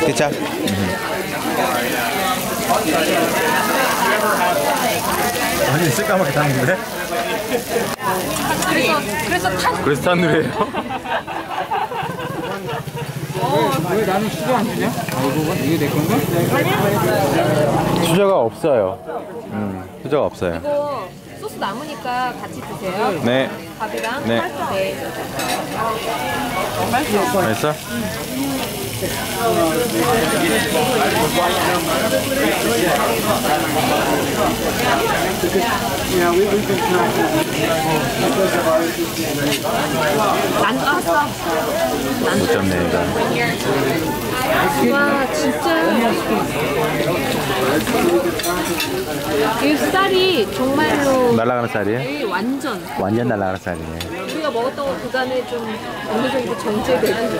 Ketchup. 아니 새까맣게 탔는데? 그래서 그래서 탄 그래서 탄누래요 왜 나는 수저 안 주냐? 이거 이게 내 건가? 수저가 없어요 음 수저가 없어요 남으니까 같이 드세요. 네 밥이랑. 네. 네. 맛있어? 난 깠어. 못 잡네 이거 와 진짜 이 쌀이 정말로 날아가는 쌀이에요? 이 완전. 완전 날아가는 쌀이네 우리가 먹었던 것 그간에 좀 어느 정도 정제되고